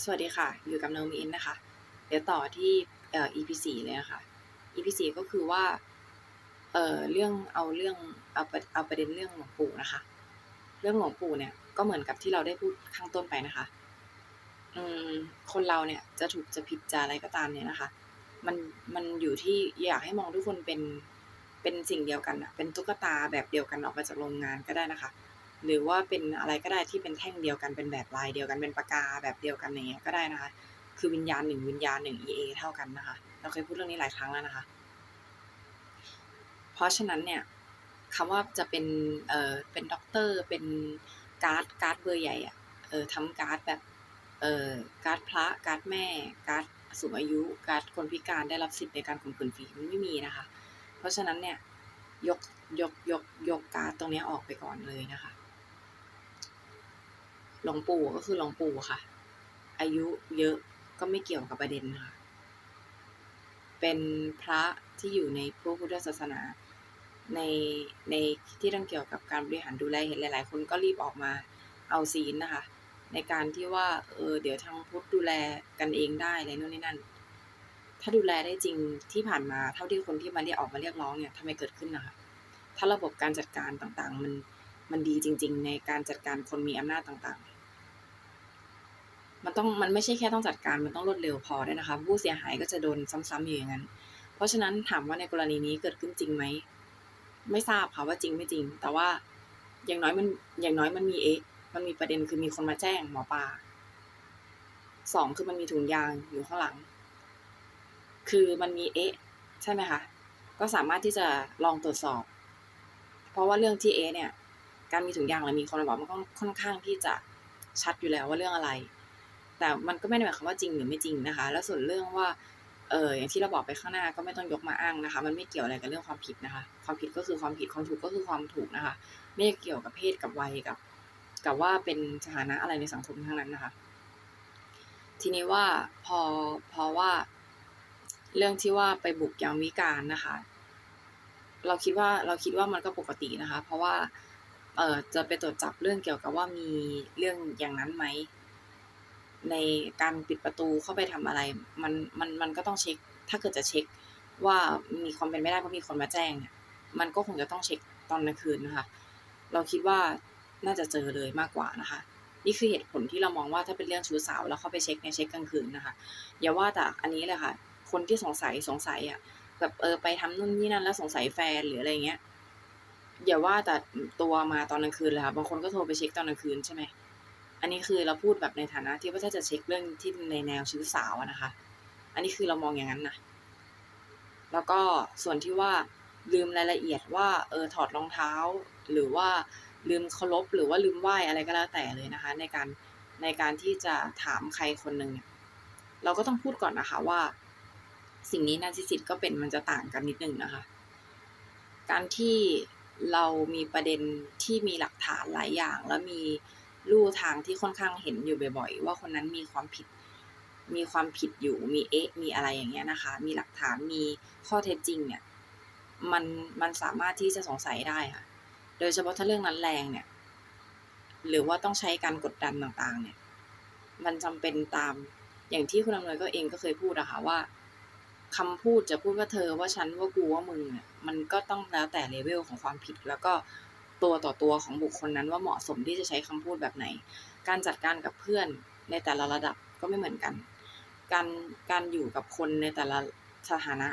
สวัสดีค่ะ อยู่กับโอมิอินนะคะ เดี๋ยวต่อที่เอ่อ EP สี่เลยนะคะ EP สี่ก็คือว่า เอ่อ เรื่องเอาเรื่องเอาปเอาประเด็นเรื่องหลวงปู่นะคะ เรื่องหลวงปู่เนี่ยก็เหมือนกับที่เราได้พูดข้างต้นไปนะคะ อืม คนเราเนี่ยจะถูกจะผิดจะอะไรก็ตามเนี่ยนะคะ มันมันอยู่ที่อยากให้มองทุกคนเป็นเป็นสิ่งเดียวกันอะเป็นตุ๊กตาแบบเดียวกันออกมาจากโรงงานก็ได้นะคะ หรือว่าเป็นอะไรก็ได้ที่เป็นแท่งเดียวกันเป็นแบบลายเดียวกันเป็นปากกาแบบเดียวกันอย่างเงี้ยก็ได้นะคะ คือวิญญาณหนึ่งวิญญาณหนึ่ง EA เท่ากันนะคะ เราเคยพูดเรื่องนี้หลายครั้งแล้วนะคะ เพราะฉะนั้นเนี่ยคำว่าจะเป็นเอ่อเป็นด็อกเตอร์เป็นการ์ดการ์ดเบอร์ใหญ่อะเออทำการ์ดแบบเอ่อการ์ดพระการ์ดแม่การ์ดสูงอายุการ์ดคนพิการได้รับสิทธิ์ในการข่มขืนฟรีมันไม่มีนะคะ เพราะฉะนั้นเนี่ยยกยกยกยกการ์ดตรงนี้ออกไปก่อนเลยนะคะ หลวงปู่ก็คือหลวงปู่ค่ะ อายุเยอะก็ไม่เกี่ยวกับประเด็นค่ะ เป็นพระที่อยู่ในพระพุทธศาสนา ในในที่เรื่องเกี่ยวกับการบริหารดูแลเห็นหลาย ๆ คนก็รีบออกมาเอาศีลนะคะ ในการที่ว่าเออเดี๋ยวทางพุทธดูแลกันเองได้อะไรนู่นนี่นั่น ถ้าดูแลได้จริงที่ผ่านมาเท่าที่คนที่มาเรียกออกมาเรียกร้องเนี่ยทำไมเกิดขึ้นนะคะถ้าระบบการจัดการต่างๆ มันมันดีจริง ๆ ในการจัดการคนมีอำนาจต่างๆ มันต้องมันไม่ใช่แค่ต้องจัดการมันต้องรวดเร็วพอด้วยนะคะ ผู้เสียหายก็จะโดนซ้ำๆอยู่อย่างนั้น เพราะฉะนั้นถามว่าในกรณีนี้เกิดขึ้นจริงไหมไม่ทราบค่ะว่าจริงไม่จริง แต่ว่าอย่างน้อยมันอย่างน้อยมันมีเอ๊ะมันมีประเด็นคือมีคนมาแจ้งหมอปลาสองคือมันมีถุงยางอยู่ข้างหลัง คือมันมีเอ๊ะใช่ไหมคะก็สามารถที่จะลองตรวจสอบ เพราะว่าเรื่องที่เอ๊ะเนี่ย การมีถุงยางและมีคนมาบอกมันก็ค่อนข้างที่จะชัดอยู่แล้วว่าเรื่องอะไร แต่มันก็ไม่ได้หมายความว่าจริงหรือไม่จริงนะคะ แล้วส่วนเรื่องว่าเอออย่างที่เราบอกไปข้างหน้าก็ไม่ต้องยกมาอ้างนะคะ มันไม่เกี่ยวอะไรกับเรื่องความผิดนะคะ ความผิดก็คือความผิดความถูกก็คือความถูกนะคะ ไม่เกี่ยวกับเพศกับวัยกับ กับว่าเป็นสถานะอะไรในสังคมทั้งนั้นนะคะ ทีนี้ว่าพอพอว่า เรื่องที่ว่าไปบุกยามวิการนะคะ เราคิดว่าเราคิดว่ามันก็ปกตินะคะ เพราะว่าเออจะไปตรวจจับเรื่องเกี่ยวกับว่ามีเรื่องอย่างนั้นไหม ในการปิดประตูเข้าไปทำอะไร มันมันมันก็ต้องเช็ค ถ้าเกิดจะเช็คว่ามีความเป็นไม่ได้เพราะมีคนมาแจ้งเนี่ยมันก็คงจะต้องเช็คตอนกลางคืนนะคะ เราคิดว่าน่าจะเจอเลยมากกว่านะคะ นี่คือเหตุผลที่เรามองว่าถ้าเป็นเรื่องชู้สาวแล้วเข้าไปเช็คเนี่ยเช็คกลางคืนนะคะอย่าว่าแต่อันนี้เลยค่ะ คนที่สงสัยสงสัยอะแบบเออไปทำนู่นนี่นั่นแล้วสงสัยแฟนหรืออะไรเงี้ยอย่าว่าแต่ตัวมาตอนกลางคืนเลยค่ะบางคนก็โทรไปเช็คตอนกลางคืนใช่ไหม อันนี้คือเราพูดแบบในฐานะที่ว่าถ้าจะเช็คเรื่องที่ในแนวชู้สาวนะคะ อันนี้คือเรามองอย่างนั้นนะแล้วก็ส่วนที่ว่าลืมรายละเอียดว่าเออถอดรองเท้า หรือว่าลืมเคารพหรือว่าลืมไหว้อะไรก็แล้วแต่เลยนะคะ ในการในการที่จะถามใครคนหนึ่งเนี่ยเราก็ต้องพูดก่อนนะคะว่า สิ่งนี้นาซิสิตก็เป็นมันจะต่างกันนิดนึงนะคะ การที่เรามีประเด็นที่มีหลักฐานหลายอย่าง แล้วมี ลู่ทางที่ค่อนข้างเห็นอยู่บ่อยๆ ว่าคนนั้นมีความผิด มีความผิดอยู่ มีเอ๊ะ มีอะไรอย่างเงี้ยนะคะ มีหลักฐาน มีข้อเท็จจริงเนี่ย มัน มันสามารถที่จะสงสัยได้ค่ะ โดยเฉพาะถ้าเรื่องนั้นแรงเนี่ย หรือว่าต้องใช้การกดดันต่างๆ เนี่ย มันจำเป็นตาม อย่างที่คุณอำนวยก็เองก็เคยพูดอะค่ะว่าคำพูดจะพูดว่าเธอว่าฉันว่ากูว่ามึงเนี่ย มันก็ต้องแล้วแต่เลเวลของความผิดแล้วก็ ตัวต่อตัวของบุคคลนั้นว่าเหมาะสมที่จะใช้คำพูดแบบไหน การจัดการกับเพื่อนในแต่ละระดับก็ไม่เหมือนกัน การการอยู่กับคนในแต่ละสถานะ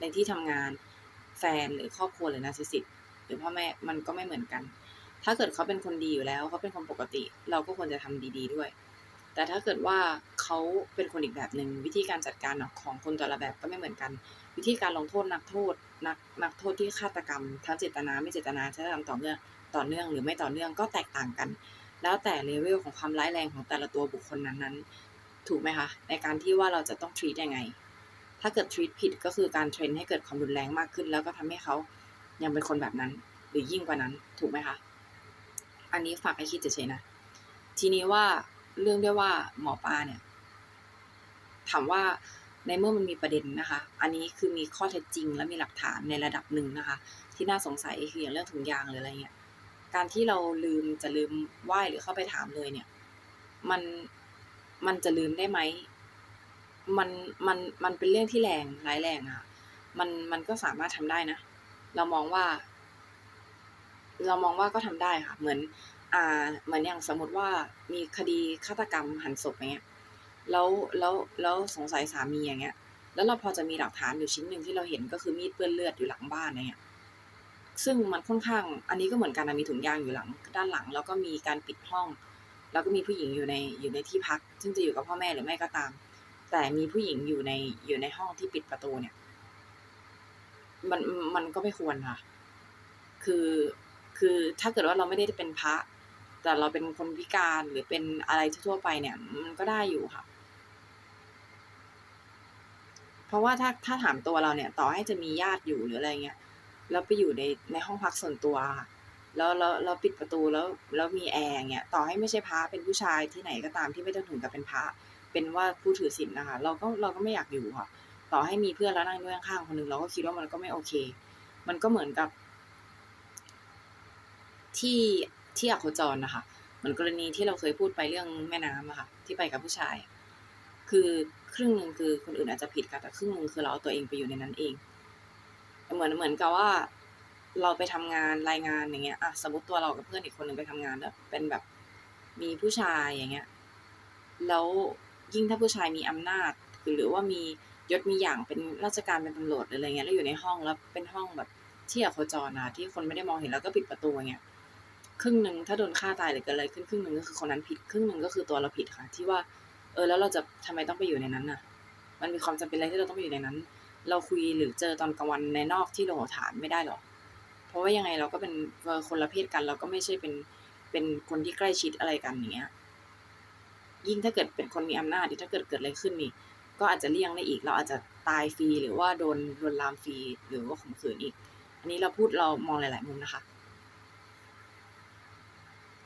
ในที่ทำงานแฟนหรือครอบครัวหรือนาซิสิตหรือพ่อแม่มันก็ไม่เหมือนกัน ถ้าเกิดเขาเป็นคนดีอยู่แล้วเขาเป็นคนปกติ เราก็ควรจะทำดี ๆ ด้วย แต่ถ้าเกิดว่าเขาเป็นคนอีกแบบหนึ่งวิธีการจัดการของคนแต่ละแบบก็ไม่เหมือนกัน วิธีการลงโทษนักโทษนักนักโทษที่ฆาตกรรม ทั้งเจตนาไม่เจตนาใช้กรรมต่อเนื่องต่อเนื่องหรือไม่ต่อเนื่องก็แตกต่างกัน แล้วแต่เลเวลของความร้ายแรงของแต่ละตัวบุคคลนั้นๆ ถูกไหมคะ ในการที่ว่าเราจะต้อง treat ยังไง ถ้าเกิด treat ผิดก็คือการเทรนให้เกิดความรุนแรงมากขึ้น แล้วก็ทำให้เขายังเป็นคนแบบนั้น หรือยิ่งกว่านั้นถูกไหมคะ อันนี้ฝากให้คิดเฉยๆนะ ทีนี้ว่า เรื่องด้วยว่าหมอปลาเนี่ย ถามว่าในเมื่อมันมีประเด็นนะคะ อันนี้คือมีข้อเท็จจริงและมีหลักฐานในระดับหนึ่งนะคะ ที่น่าสงสัยคืออย่างเรื่องถุงยางหรืออะไรเงี้ย การที่เราลืมจะลืมไหว้หรือเข้าไปถามเลยเนี่ย มันมันจะลืมได้ไหม มันมันมันเป็นเรื่องที่แรงร้ายแรงอะค่ะมันมันก็สามารถทำได้นะ เรามองว่า เรามองว่าก็ทำได้ค่ะ เหมือน อ่าเหมือนอย่างสมมติว่ามีคดีฆาตกรรมหั่นศพอย่างเงี้ยแล้วแล้วแล้วสงสัยสามีอย่างเงี้ย แล้วเราพอจะมีหลักฐานอยู่ชิ้นหนึ่งที่เราเห็นก็คือมีดเปื้อนเลือดอยู่หลังบ้านอย่างเงี้ยซึ่งมันค่อนข้าง อันนี้ก็เหมือนกันนะมีถุงยางอยู่หลัง ด้านหลัง แล้วก็มีการปิดห้อง แล้วก็มีผู้หญิงอยู่ในอยู่ในที่พัก ซึ่งจะอยู่กับพ่อแม่หรือไม่ก็ตาม แต่มีผู้หญิงอยู่ในอยู่ในห้องที่ปิดประตูเนี่ย มันมันก็ไม่ควรค่ะ คือคือถ้าเกิดว่าเราไม่ได้เป็นพระ แต่เราเป็นคนพิการหรือเป็นอะไรทั่วไปเนี่ย มันก็ได้อยู่ค่ะ เพราะว่าถ้าถ้าถามตัวเราเนี่ย ต่อให้จะมีญาติอยู่หรืออะไรเงี้ยแล้วไปอยู่ในในห้องพักส่วนตัวค่ะแล้วแล้วแล้วปิดประตูแล้วแล้วมีแอร์เงี้ยต่อให้ไม่ใช่พระเป็นผู้ชายที่ไหนก็ตามที่ไม่ต้องถึงกับเป็นพระเป็นว่าผู้ถือศีลนะคะ เราก็เราก็ไม่อยากอยู่ค่ะ ต่อให้มีเพื่อนแล้วนั่งด้วยข้างคนหนึ่งเราก็คิดว่ามันก็ไม่โอเค มันก็เหมือนกับ ที่ ที่อโคจรนะคะเหมือนกรณีที่เราเคยพูดไปเรื่องแม่น้ำอะค่ะที่ไปกับผู้ชาย คือครึ่งหนึ่งคือคนอื่นอาจจะผิดค่ะแต่ครึ่งหนึ่งคือเราเอาตัวเองไปอยู่ในนั้นเอง เหมือนเหมือนกับว่า เราไปทำงานรายงานอย่างเงี้ยอะสมมุติตัวเรากับเพื่อนอีกคนหนึ่งไปทำงานแล้วเป็นแบบมีผู้ชายอย่างเงี้ยแล้วยิ่งถ้าผู้ชายมีอำนาจหรือว่ามียศมีหยั่งเป็นราชการเป็นตำรวจอะไรเงี้ยแล้วอยู่ในห้องแล้วเป็นห้องแบบที่อโคจรอะค่ะที่คนไม่ได้มองเห็นแล้วก็ปิดประตูอย่างเงี้ย ครึ่งหนึ่งถ้าโดนฆ่าตายหรือเกิดอะไรขึ้นครึ่งหนึ่งก็คือคนนั้นผิด ครึ่งหนึ่งก็คือตัวเราผิดค่ะ ที่ว่า เออแล้วเราจะทำไมต้องไปอยู่ในนั้นน่ะ มันมีความจำเป็นอะไรที่เราต้องไปอยู่ในนั้น เราคุยหรือเจอตอนกลางวันในนอกที่โรงอาหารไม่ได้หรอกเพราะว่ายังไงเราก็เป็นคนละเพศกัน เราก็ไม่ใช่เป็นเป็นคนที่ใกล้ชิดอะไรกันอย่างเงี้ยยิ่งถ้าเกิดเป็นคนมีอำนาจนี่ถ้าเกิดเกิดอะไรขึ้นนี่ ก็อาจจะเลี่ยงได้อีก เราอาจจะตายฟรีหรือว่าโดนลวนลามฟรีหรือว่าข่มขืนอีก อันนี้เราพูดเรามองหลาย ๆ มุมนะคะ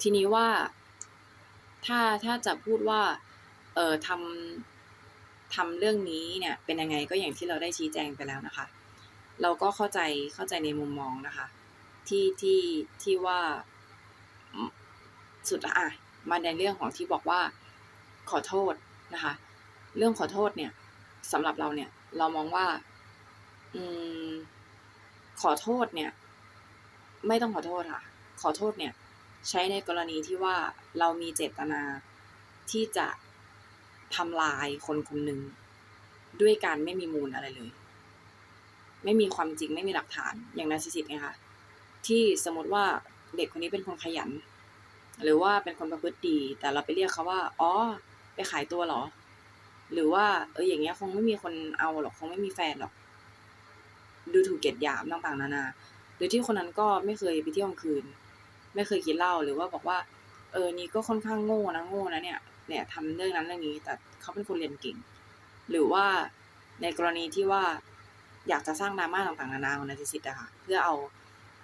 ทีนี้ว่าถ้าถ้าจะพูดว่าเอ่อทำทำเรื่องนี้เนี่ยเป็นยังไงก็อย่างที่เราได้ชี้แจงไปแล้วนะคะ เราก็เข้าใจเข้าใจในมุมมองนะคะ ที่ที่ที่ว่าสุดอะมาในเรื่องของที่บอกว่าขอโทษนะคะ เรื่องขอโทษเนี่ยสำหรับเราเนี่ย เรามองว่า อืม ขอโทษเนี่ย ไม่ต้องขอโทษค่ะ ขอโทษเนี่ย ใช้ในกรณีที่ว่าเรามีเจตนาที่จะทำลายคนคนหนึ่งด้วยการไม่มีมูลอะไรเลย ไม่มีความจริงไม่มีหลักฐานอย่าง Narcissist ไงคะที่สมมติว่าเด็กคนนี้เป็นคนขยัน หรือว่าเป็นคนประพฤติดี แต่เราไปเรียกเขาว่าอ๋อไปขายตัวเหรอ หรือว่าเอออย่างเงี้ยคงไม่มีคนเอาหรอกคงไม่มีแฟนหรอก ดูถูกเหยียดหยามต่างๆนานาโดยที่คนนั้นก็ไม่เคยไปเที่ยวกลางคืน ไม่เคยกินเหล้าหรือว่าบอกว่า เออนี่ก็ค่อนข้างโง่นะโง่นะเนี่ยเนี่ยทำเรื่องนั้นเรื่องนี้ แต่เขาเป็นคนเรียนเก่ง หรือว่าในกรณีที่ว่าอยากจะสร้าง drama ต่างๆนานาของ Narcissist อะค่ะเพื่อเอา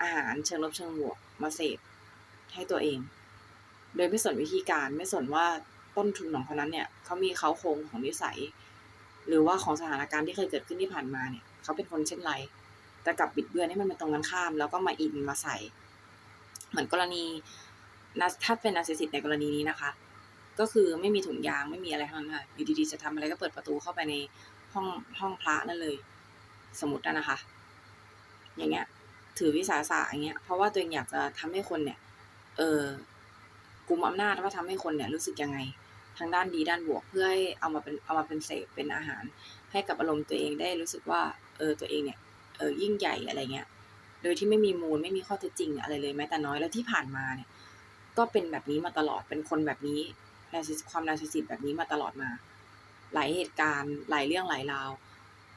อาหารเชิงลบเชิงบวกมาเสพให้ตัวเอง โดยไม่สนวิธีการไม่สนว่าต้นทุนของคนนั้นเนี่ยเขามีเค้าโครงของนิสัย หรือว่าของสถานการณ์ที่เคยเกิดขึ้นที่ผ่านมาเนี่ยเขาเป็นคนเช่นไรแต่กลับบิดเบือนให้มันเป็นตรงกันข้าม แล้วก็มาอินมาใส่ เหมือนกรณีนัสถ้าเป็น Narcissist ในกรณีนี้นะคะ ก็คือไม่มีถุงยางไม่มีอะไรทั้งนั้นค่ะอยู่ดีๆจะทำอะไรก็เปิดประตูเข้าไปในห้องห้องพระนั่นเลย สมมตินะคะ อย่างเงี้ย ถือวิสาสะอย่างเงี้ยเพราะว่าตัวเองอยากจะทำให้คนเนี่ย เออกุมอำนาจว่าทำให้คนเนี่ยรู้สึกยังไงทั้งด้านดีด้านบวกเพื่อให้เอามาเป็นเอามาเป็นเสพเป็นอาหาร ให้กับอารมณ์ตัวเองได้รู้สึกว่าเออตัวเองเนี่ยเออยิ่งใหญ่อะไรเงี้ย โดยที่ไม่มีมูลไม่มีข้อเท็จจริงอะไรเลยแม้แต่น้อยแล้วที่ผ่านมาเนี่ย ก็เป็นแบบนี้มาตลอดเป็นคนแบบนี้ Narciss ความ Narcissist แบบนี้มาตลอดมา หลายเหตุการณ์หลายเรื่องหลายราว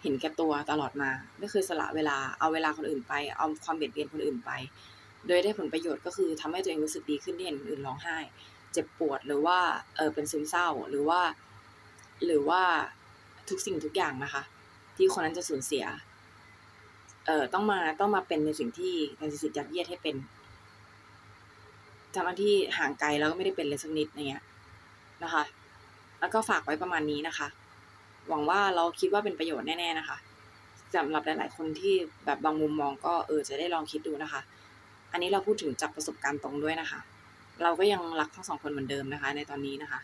เห็นแก่ตัวตลอดมาไม่เคยสละเวลาเอาเวลาคนอื่นไป เอาความเบียดเบียนคนอื่นไป โดยได้ผลประโยชน์ก็คือทำให้ตัวเองรู้สึกดีขึ้นที่เห็นคนอื่นร้องไห้ เจ็บปวดหรือว่าเออเป็นซึมเศร้าหรือว่า หรือว่าทุกสิ่งทุกอย่างนะคะ ที่คนนั้นจะสูญเสีย เอ่อต้องมาต้องมาเป็นในสิ่งที่ Narcissist ยัดเยียดให้เป็นทั้งๆที่ห่างไกลแล้วก็ไม่ได้เป็นเลยสักนิดอย่างเงี้ยนะคะ แล้วก็ฝากไว้ประมาณนี้นะคะ หวังว่าเราคิดว่าเป็นประโยชน์แน่ ๆนะคะสำหรับหลาย ๆ คนที่แบบบางมุมมองก็เออจะได้ลองคิดดูนะคะ อันนี้เราพูดถึงจากประสบการณ์ตรงด้วยนะคะ เราก็ยังรักทั้ง2คนเหมือนเดิมนะคะ ในตอนนี้นะคะ